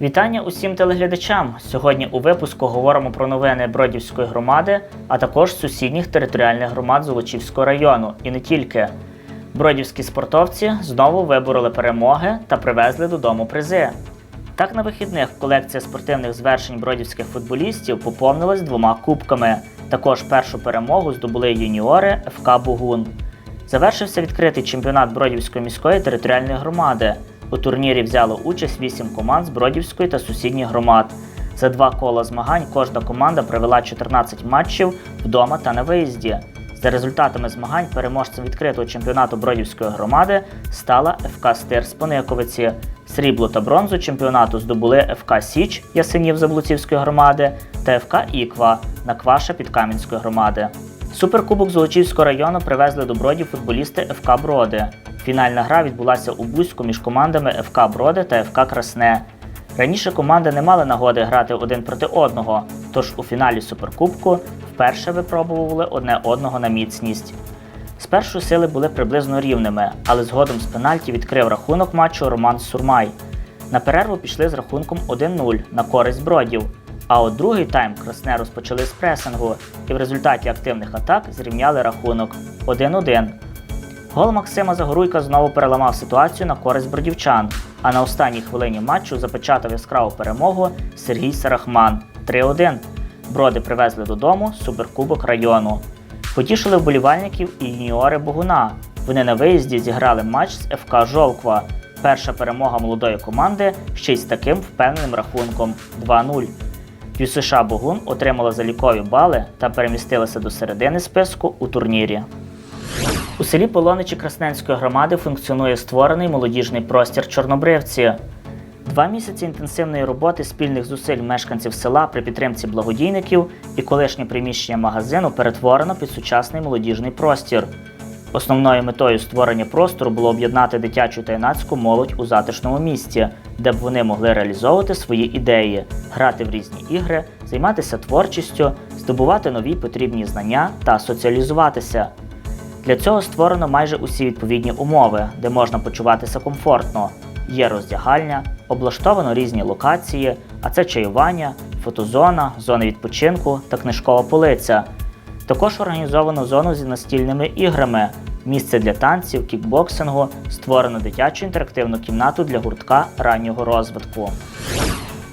Вітання усім телеглядачам. Сьогодні у випуску говоримо про новини Бродівської громади, а також сусідніх територіальних громад Золочівського району. І не тільки. Бродівські спортовці знову вибороли перемоги та привезли додому призи. Так, на вихідних колекція спортивних звершень бродівських футболістів поповнилась двома кубками. Також першу перемогу здобули юніори ФК Бугун. Завершився відкритий чемпіонат Бродівської міської територіальної громади. У турнірі взяло участь 8 команд з Бродівської та сусідніх громад. За два кола змагань кожна команда провела 14 матчів вдома та на виїзді. За результатами змагань переможцем відкритого чемпіонату Бродівської громади стала ФК Стир з Пониковиці. Срібло та бронзу чемпіонату здобули ФК Січ Ясенів Заблуцівської громади та ФК Іква Накваша Підкам'янської громади. Суперкубок Золочівського району привезли до Бродів футболісти ФК Броди. Фінальна гра відбулася у Бузьку між командами ФК Броди та ФК Красне. Раніше команди не мали нагоди грати один проти одного, тож у фіналі Суперкубку вперше випробували одне одного на міцність. Спершу сили були приблизно рівними, але згодом з пенальті відкрив рахунок матчу Роман Сурмай. На перерву пішли з рахунком 1-0 на користь бродів. А от другий тайм красне розпочали з пресингу і в результаті активних атак зрівняли рахунок 1-1. Гол Максима Загоруйка знову переламав ситуацію на користь бродівчан, а на останній хвилині матчу запечатав яскраву перемогу Сергій Сарахман 3-1. Броди привезли додому суперкубок району. Потішили вболівальників і юніори Богуна. Вони на виїзді зіграли матч з ФК Жовква. Перша перемога молодої команди ще й з таким впевненим рахунком 2-0. ЮСШ Богун отримала залікові бали та перемістилася до середини списку у турнірі. У селі Полоничі Красненської громади функціонує створений молодіжний простір Чорнобривці. Два місяці інтенсивної роботи спільних зусиль мешканців села при підтримці благодійників і колишнє приміщення магазину перетворено під сучасний молодіжний простір. Основною метою створення простору було об'єднати дитячу та юнацьку молодь у затишному місті, де б вони могли реалізовувати свої ідеї, грати в різні ігри, займатися творчістю, здобувати нові потрібні знання та соціалізуватися. Для цього створено майже усі відповідні умови, де можна почуватися комфортно. Є роздягальня, облаштовано різні локації, а це чаювання, фотозона, зони відпочинку та книжкова полиця. Також організовано зону зі настільними іграми, місце для танців, кікбоксингу, створено дитячу інтерактивну кімнату для гуртка раннього розвитку.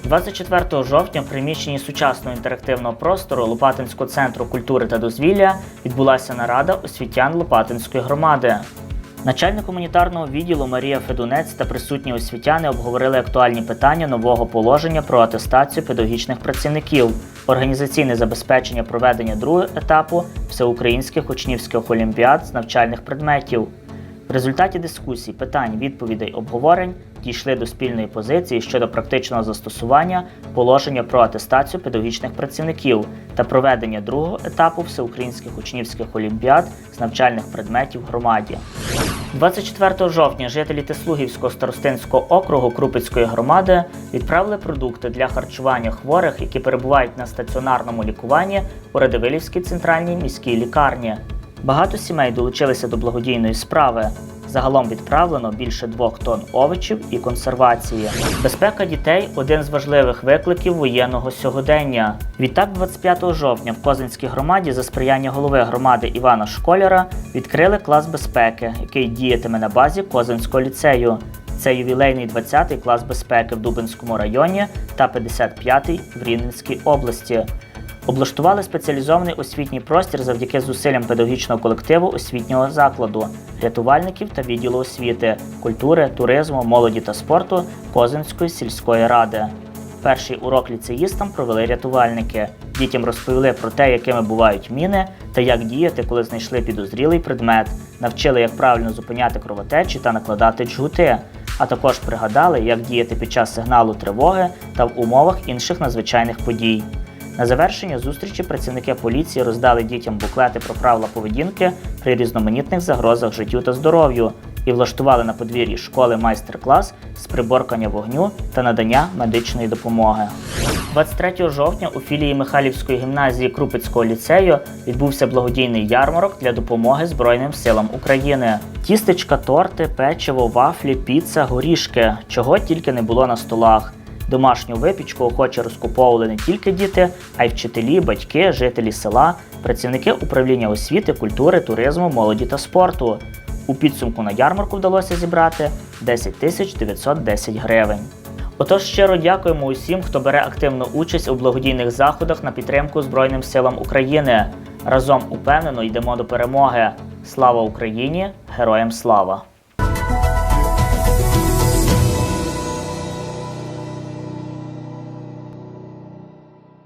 24 жовтня в приміщенні сучасного інтерактивного простору Лопатинського центру культури та дозвілля відбулася нарада освітян Лопатинської громади. Начальник гуманітарного відділу Марія Федунець та присутні освітяни обговорили актуальні питання нового положення про атестацію педагогічних працівників, організаційне забезпечення проведення другого етапу всеукраїнських учнівських олімпіад з навчальних предметів. В результаті дискусій, питань, відповідей, обговорень дійшли до спільної позиції щодо практичного застосування положення про атестацію педагогічних працівників та проведення другого етапу всеукраїнських учнівських олімпіад з навчальних предметів громаді. 24 жовтня жителі Теслугівського старостинського округу Крупицької громади відправили продукти для харчування хворих, які перебувають на стаціонарному лікуванні у Радивилівській центральній міській лікарні. Багато сімей долучилися до благодійної справи. Загалом відправлено більше двох тонн овочів і консервації. Безпека дітей один з важливих викликів воєнного сьогодення. Відтак, 25 жовтня в Козинській громаді за сприяння голови громади Івана Школяра відкрили клас безпеки, який діятиме на базі Козинського ліцею. Це ювілейний 20-й клас безпеки в Дубинському районі та 55-й в Рівненській області. Облаштували спеціалізований освітній простір завдяки зусиллям педагогічного колективу освітнього закладу, рятувальників та відділу освіти, культури, туризму, молоді та спорту Козинської сільської ради. Перший урок ліцеїстам провели рятувальники. Дітям розповіли про те, якими бувають міни та як діяти, коли знайшли підозрілий предмет, навчили, як правильно зупиняти кровотечі та накладати джгути, а також пригадали, як діяти під час сигналу тривоги та в умовах інших надзвичайних подій. На завершення зустрічі працівники поліції роздали дітям буклети про правила поведінки при різноманітних загрозах життю та здоров'ю і влаштували на подвір'ї школи майстер-клас з приборкання вогню та надання медичної допомоги. 23 жовтня у філії Михайлівської гімназії Крупицького ліцею відбувся благодійний ярмарок для допомоги Збройним силам України. Тістечка, торти, печиво, вафлі, піца, горішки, чого тільки не було на столах. Домашню випічку охоче розкуповували не тільки діти, а й вчителі, батьки, жителі села, працівники управління освіти, культури, туризму, молоді та спорту. У підсумку на ярмарку вдалося зібрати 10 тисяч 910 гривень. Отож, щиро дякуємо усім, хто бере активну участь у благодійних заходах на підтримку Збройним силам України. Разом упевнено йдемо до перемоги. Слава Україні! Героям слава!